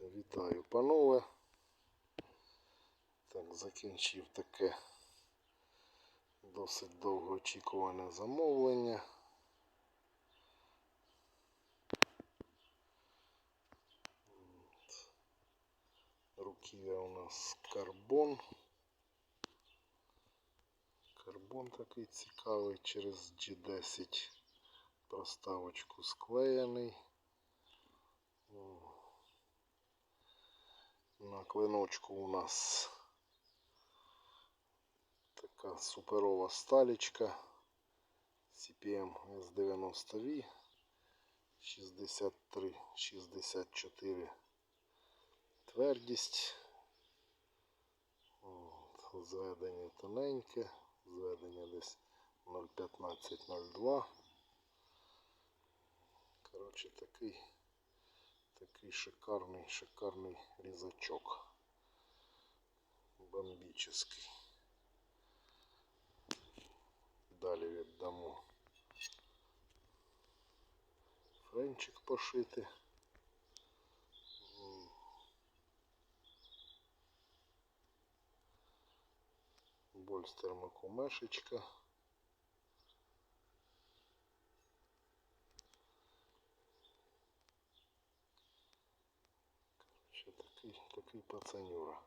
Вітаю, панове. Так, закінчив таке досить довгоочікуване замовлення. Руків'я у нас карбон. Карбон такий цікавий через G10 проставочку склеєний. На клиночку у нас така суперова сталічка CPM S90V 63-64 твердість. От, Зведення тоненьке, зведення десь 0,15-02. Коротше, такий шикарний, шикарний різачок. Бомбічний. Далі віддамо френчик пошити. Больстер макумешечка. Такий, такий пацанюра.